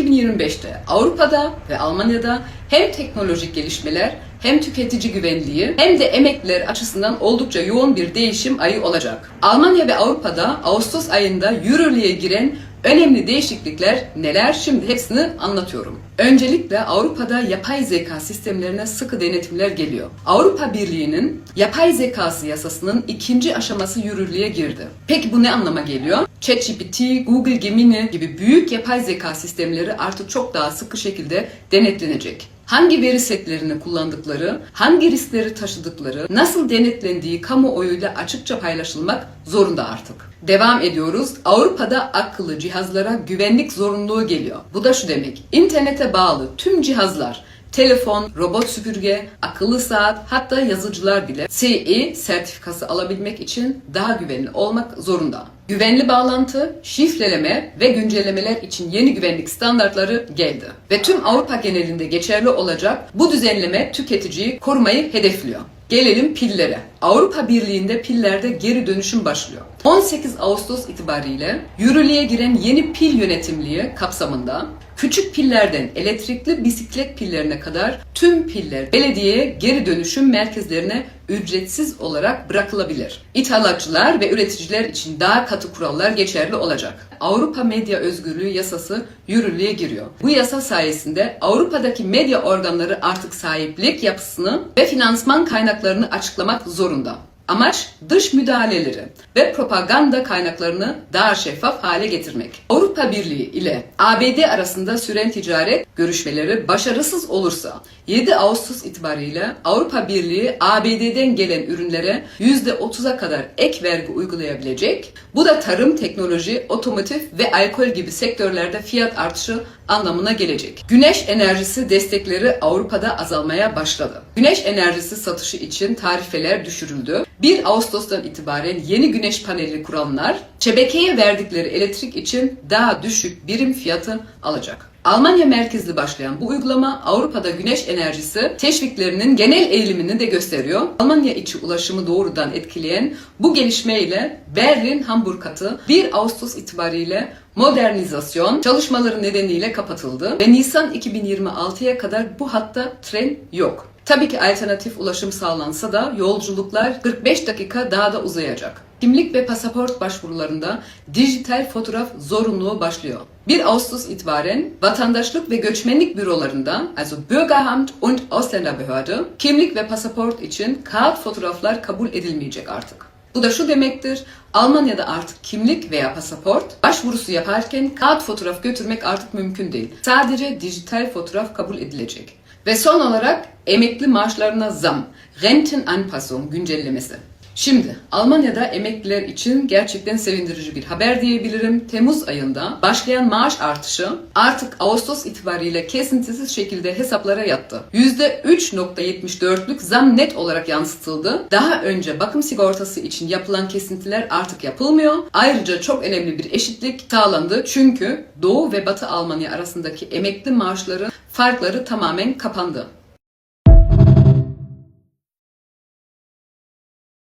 2025'te Avrupa'da ve Almanya'da hem teknolojik gelişmeler hem tüketici güvenliği hem de emekliler açısından oldukça yoğun bir değişim ayı olacak. Almanya ve Avrupa'da Ağustos ayında yürürlüğe giren önemli değişiklikler neler şimdi hepsini anlatıyorum. Öncelikle Avrupa'da yapay zeka sistemlerine sıkı denetimler geliyor. Avrupa Birliği'nin yapay zekası yasasının ikinci aşaması yürürlüğe girdi. Peki bu ne anlama geliyor? ChatGPT, Google Gemini gibi büyük yapay zeka sistemleri artık çok daha sıkı şekilde denetlenecek hangi veri setlerini kullandıkları, hangi riskleri taşıdıkları, nasıl denetlendiği kamuoyuyla açıkça paylaşılmak zorunda artık. Devam ediyoruz. Avrupa'da akıllı cihazlara güvenlik zorunluluğu geliyor. Bu da şu demek. İnternete bağlı tüm cihazlar telefon, robot süpürge, akıllı saat hatta yazıcılar bile CE sertifikası alabilmek için daha güvenli olmak zorunda. Güvenli bağlantı, şifreleme ve güncellemeler için yeni güvenlik standartları geldi. Ve tüm Avrupa genelinde geçerli olacak bu düzenleme tüketiciyi korumayı hedefliyor. Gelelim pillere. Avrupa Birliği'nde pillerde geri dönüşüm başlıyor. 18 Ağustos itibariyle yürürlüğe giren yeni pil yönetimliği kapsamında küçük pillerden elektrikli bisiklet pillerine kadar tüm piller belediyeye geri dönüşüm merkezlerine ücretsiz olarak bırakılabilir. İthalatçılar ve üreticiler için daha katı kurallar geçerli olacak. Avrupa Medya Özgürlüğü Yasası yürürlüğe giriyor. Bu yasa sayesinde Avrupa'daki medya organları artık sahiplik yapısını ve finansman kaynaklarını açıklamak zorunda. Amaç dış müdahaleleri ve propaganda kaynaklarını daha şeffaf hale getirmek. Avrupa Birliği ile ABD arasında süren ticaret görüşmeleri başarısız olursa 7 Ağustos itibariyle Avrupa Birliği ABD'den gelen ürünlere %30'a kadar ek vergi uygulayabilecek. Bu da tarım, teknoloji, otomotiv ve alkol gibi sektörlerde fiyat artışı anlamına gelecek. Güneş enerjisi destekleri Avrupa'da azalmaya başladı. Güneş enerjisi satışı için tarifeler düşürüldü. 1 Ağustos'tan itibaren yeni güneş paneli kuranlar şebekeye verdikleri elektrik için daha düşük birim fiyatı alacak. Almanya merkezli başlayan bu uygulama Avrupa'da güneş enerjisi teşviklerinin genel eğilimini de gösteriyor. Almanya içi ulaşımı doğrudan etkileyen bu gelişmeyle Berlin-Hamburg hatı 1 Ağustos itibariyle modernizasyon çalışmaları nedeniyle kapatıldı ve Nisan 2026'ya kadar bu hatta tren yok. Tabii ki alternatif ulaşım sağlansa da yolculuklar 45 dakika daha da uzayacak. Kimlik ve pasaport başvurularında dijital fotoğraf zorunluluğu başlıyor. 1 Ağustos itibaren vatandaşlık ve göçmenlik bürolarında also Bürgeramt und Ausländerbehörde kimlik ve pasaport için kağıt fotoğraflar kabul edilmeyecek artık. Bu da şu demektir, Almanya'da artık kimlik veya pasaport başvurusu yaparken kağıt fotoğraf götürmek artık mümkün değil. Sadece dijital fotoğraf kabul edilecek. Ve son olarak emekli maaşlarına zam, Rentenanpassung güncellemesi. Şimdi Almanya'da emekliler için gerçekten sevindirici bir haber diyebilirim. Temmuz ayında başlayan maaş artışı artık Ağustos itibariyle kesintisiz şekilde hesaplara yattı. %3.74'lük zam net olarak yansıtıldı. Daha önce bakım sigortası için yapılan kesintiler artık yapılmıyor. Ayrıca çok önemli bir eşitlik sağlandı. Çünkü Doğu ve Batı Almanya arasındaki emekli maaşları farkları tamamen kapandı.